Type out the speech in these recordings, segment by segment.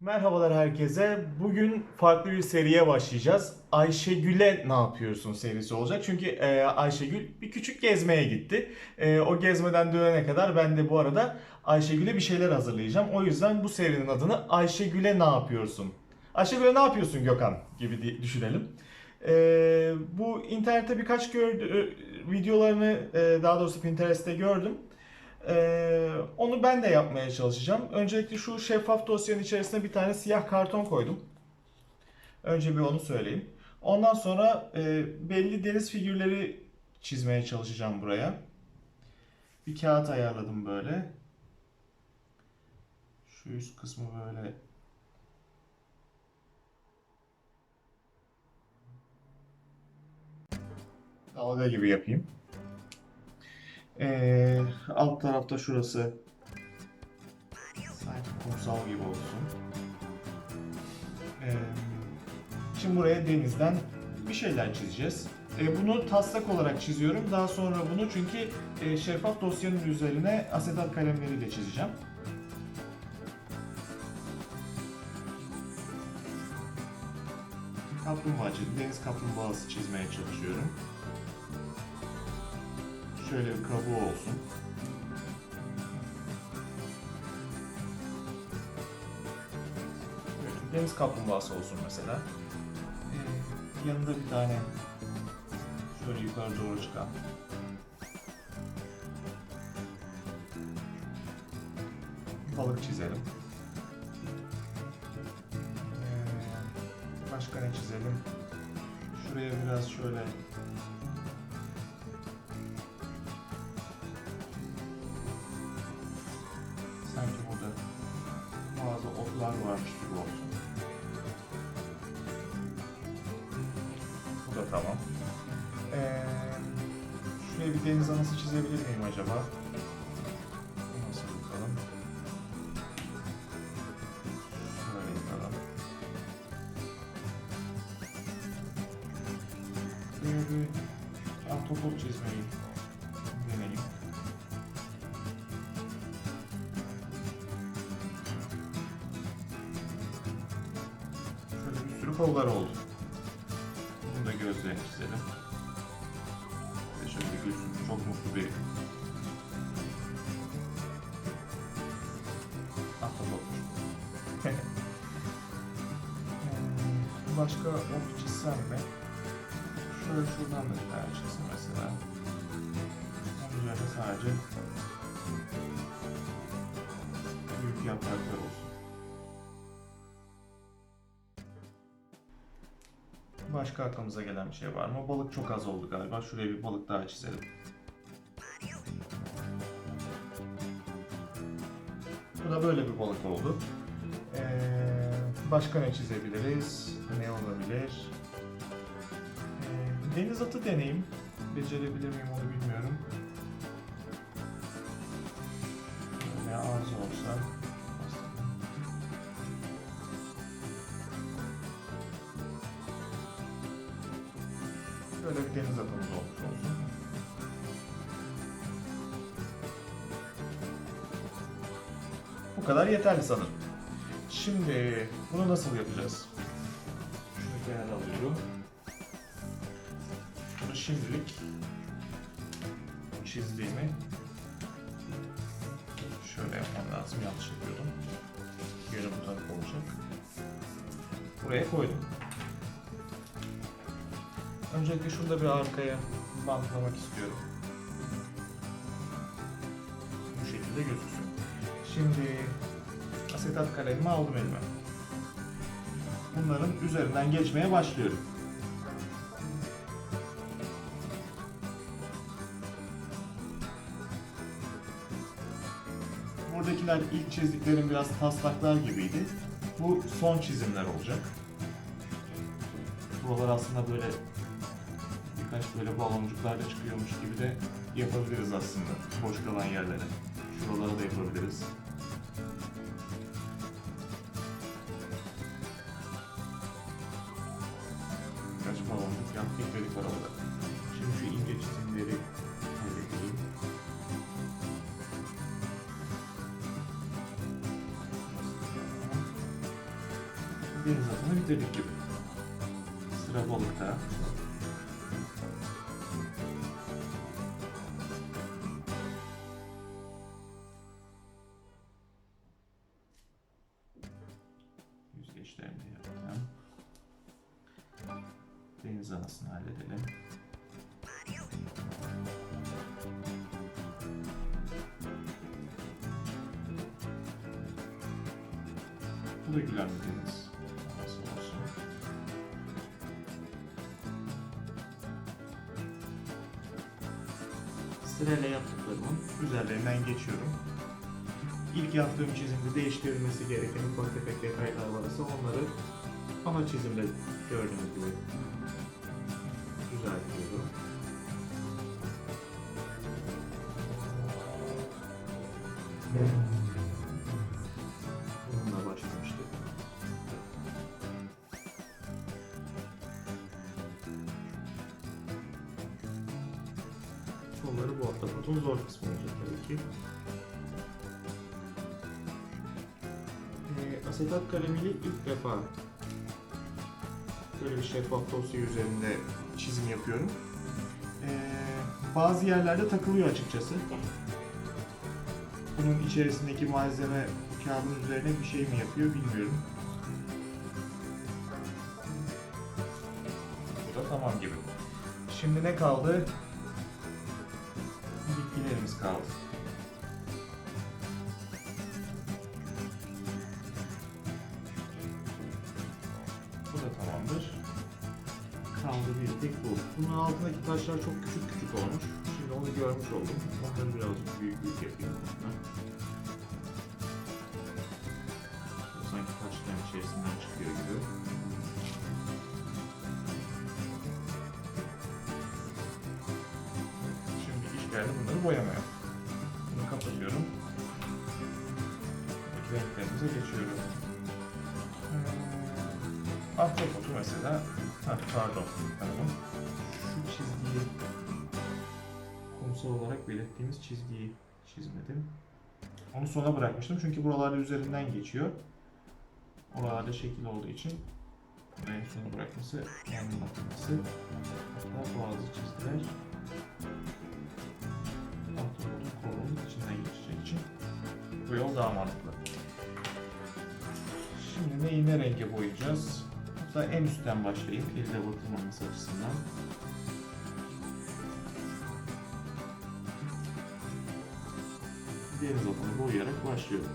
Merhabalar herkese. Bugün farklı bir seriye başlayacağız. Ayşegül'e ne yapıyorsun serisi olacak. Çünkü e, Ayşegül bir küçük gezmeye gitti. E, o gezmeden dönene kadar ben de bu arada Ayşegül'e bir şeyler hazırlayacağım. O yüzden bu serinin adını Ayşegül'e ne yapıyorsun? Ayşegül'e ne yapıyorsun Gökhan gibi düşünelim. E, bu internette birkaç gördü, e, videolarını e, daha doğrusu Pinterest'te gördüm. Ee, onu ben de yapmaya çalışacağım. Öncelikle şu şeffaf dosyanın içerisine bir tane siyah karton koydum. Önce bir onu söyleyeyim. Ondan sonra e, belli deniz figürleri çizmeye çalışacağım buraya. Bir kağıt ayarladım böyle. Şu üst kısmı böyle dalga gibi yapayım. Ee, alt tarafta şurası sanki kumsal gibi olsun. Ee, şimdi buraya denizden bir şeyler çizeceğiz. Ee, bunu taslak olarak çiziyorum. Daha sonra bunu çünkü e, şeffaf dosyanın üzerine asetat kalemleriyle çizeceğim. Kaplumbağacı, deniz kaplumbağası çizmeye çalışıyorum. Şöyle bir kabuğu olsun. Deniz kaplumbağası olsun mesela. Ee, yanında bir tane şöyle yukarı doğru çıkan balık çizelim. Ee, başka ne çizelim? Şuraya biraz şöyle varmış gibi olsun. Bu da tamam. Ee, şuraya bir deniz anası çizebilir miyim acaba? Kolları oldu. Bunu da gözlerini çizelim. Ve şöyle gülsün. Çok mutlu bir. Hmm, Başka ot çizsem mi? Şöyle şuradan da bir tane Başka aklımıza gelen bir şey var mı? Balık çok az oldu galiba. Şuraya bir balık daha çizelim. Bu da böyle bir balık oldu. Ee, başka ne çizebiliriz? Ne olabilir? Ee, deniz atı deneyim. Becerebilir miyim onu bilmiyorum. Yeterli sanırım. Şimdi bunu nasıl yapacağız? Şunu kenara alıyorum. Bunu şimdilik çizdiğimi şöyle yapmam lazım. Yanlış yapıyordum. Yönü bu tarafa olacak. Buraya koydum. Öncelikle şunu da bir arkaya bantlamak istiyorum. Bu şekilde gözüksün. Şimdi asetat kalemimi aldım elime. Bunların üzerinden geçmeye başlıyorum. Buradakiler ilk çizdiklerim biraz taslaklar gibiydi. Bu son çizimler olacak. Buralar aslında böyle birkaç böyle baloncuklarla çıkıyormuş gibi de yapabiliriz aslında. Boş kalan yerlere. Şuralara da yapabiliriz. Bitirdik gibi. Sıra balıkta. Yüzgeçlerini yaptım. Deniz anasını halledelim. Bu da güzel bir deniz. Sırayla yaptıklarımın üzerlerinden geçiyorum. İlk yaptığım çizimde değiştirilmesi gereken ufak tefek detaylar varsa onları ana çizimde gördüğünüz gibi düzeltiyorum. Bununla Ahtapotun zor kısmı olacak tabii ki. Ee, asetat kalemiyle ilk defa böyle bir şeffaf dosya üzerinde çizim yapıyorum. Ee, bazı yerlerde takılıyor açıkçası. Bunun içerisindeki malzeme kağıdın üzerine bir şey mi yapıyor bilmiyorum. Bu da tamam gibi. Şimdi ne kaldı? Kaldı. Bu da tamamdır. Kaldı bir tek bu. Bunun altındaki taşlar çok küçük küçük olmuş. Şimdi onu görmüş oldum. Onları birazcık büyük büyük yapayım. Ben. Sanki taşların içerisinden çıkıyor gibi. Renklerimize geçiyorum. Ee, ahtapotu mesela, ha, pardon, pardon. Şu çizgiyi, kumsal olarak belirttiğimiz çizgiyi çizmedim. Onu sona bırakmıştım çünkü buralarda üzerinden geçiyor. Oralarda şekil olduğu için en sona bırakması yanılması. Hatta bazı çizgiler ahtapotun kolunun içinden geçeceği için bu yol daha mantıklı. Şimdi neyi ne renge boyayacağız? Hatta en üstten başlayayım elde batırmaması açısından. Deniz atını boyayarak başlıyorum.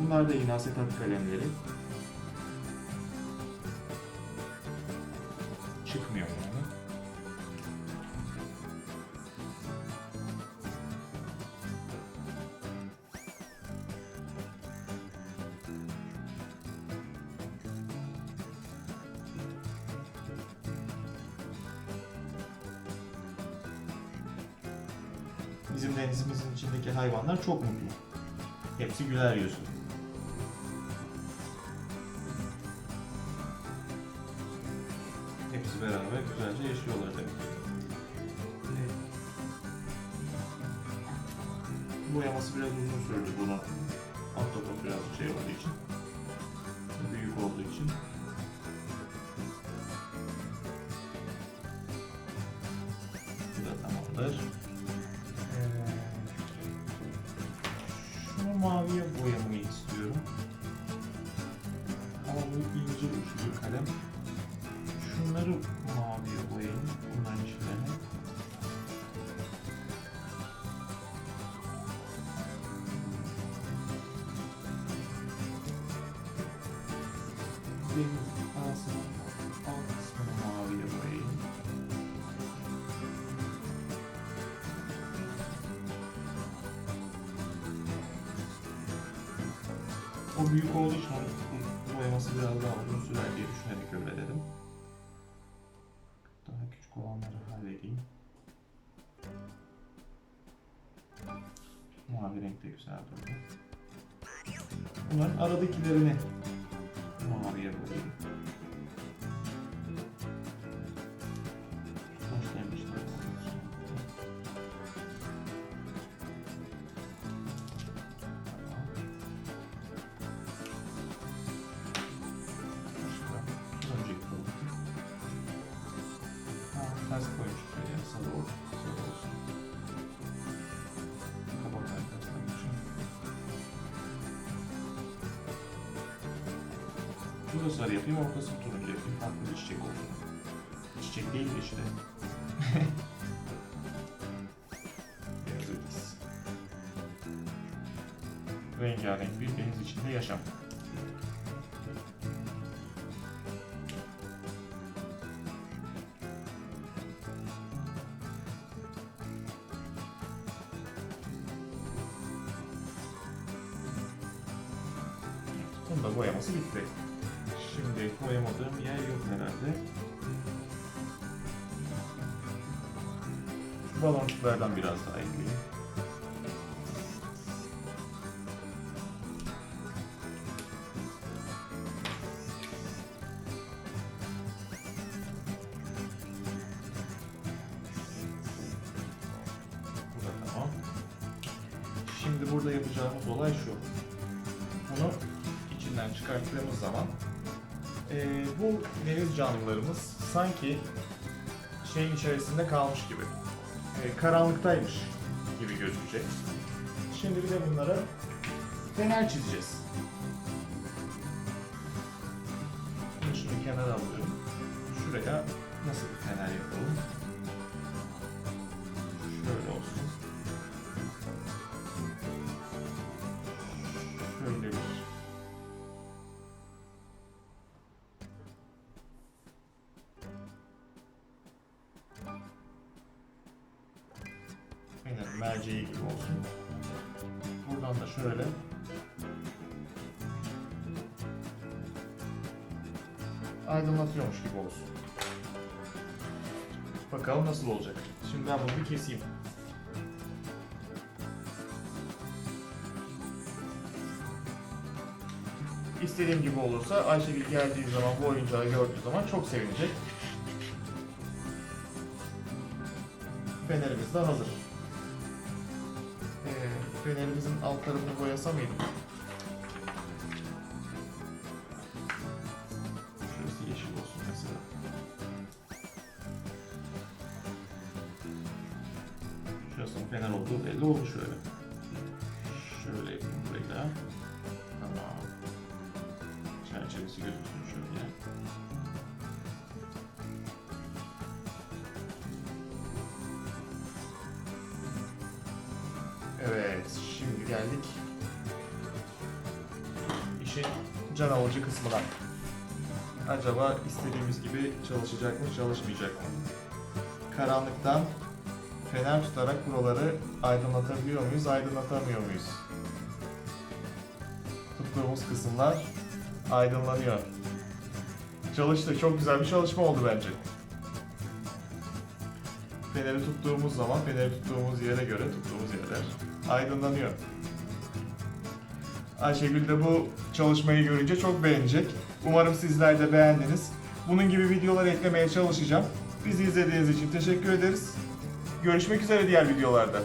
Bunlar da yine asetat kalemleri. Çıkmıyor yani. Bizim denizimizin içindeki hayvanlar çok mutlu. Hepsi güler yüzlü. Hepsi beraber güzelce yaşıyorlar demek. Evet. Boyaması biraz uzun sürdü bunu. Ahtapot biraz şey olduğu için. Büyük olduğu için. Maviye O büyük olduğu için onun boyaması biraz daha uzun sürer diye düşünerek öyle dedim. Daha küçük olanları halledeyim. Mavi renk de güzel durdu. Bunların aradakilerini Şurada sarı yapayım, ortasını turuncu yapayım. Farklı bir çiçek olsun. Çiçek değil de işte. Beyaz ötesi. Rengarenk bir deniz içinde yaşam. Bunun da boyaması bitti. Şimdi boyamadığım yer yok herhalde. Şu baloncuklardan biraz daha ekleyeyim. Şimdi burada yapacağımız olay şu. Bunu içinden çıkarttığımız zaman eee, bu deniz canlılarımız sanki şeyin içerisinde kalmış gibi. Eee, karanlıktaymış gibi gözükecek. Şimdi bir de bunlara fener çizeceğiz. Şunu kenara alıyorum. Şuraya nasıl bir fener yapalım? Olsun. Buradan da şöyle aydınlatıyormuş gibi olsun. Bakalım nasıl olacak. Şimdi ben bunu bir keseyim. İstediğim gibi olursa Ayşegül geldiği zaman bu oyuncağı gördüğü zaman çok sevinecek. Fenerimiz de hazır. Ee, fenerimizin alt tarafını boyasa mıydım? Evet, şimdi geldik işin can alıcı kısmına. Acaba istediğimiz gibi çalışacak mı, çalışmayacak mı? Karanlıktan fener tutarak buraları aydınlatabiliyor muyuz, aydınlatamıyor muyuz? Tuttuğumuz kısımlar aydınlanıyor. Çalıştı, çok güzel bir çalışma oldu bence. Feneri tuttuğumuz zaman, feneri tuttuğumuz yere göre tuttuğumuz yerler aydınlanıyor. Ayşegül de bu çalışmayı görünce çok beğenecek. Umarım sizler de beğendiniz. Bunun gibi videolar eklemeye çalışacağım. Bizi izlediğiniz için teşekkür ederiz. Görüşmek üzere diğer videolarda.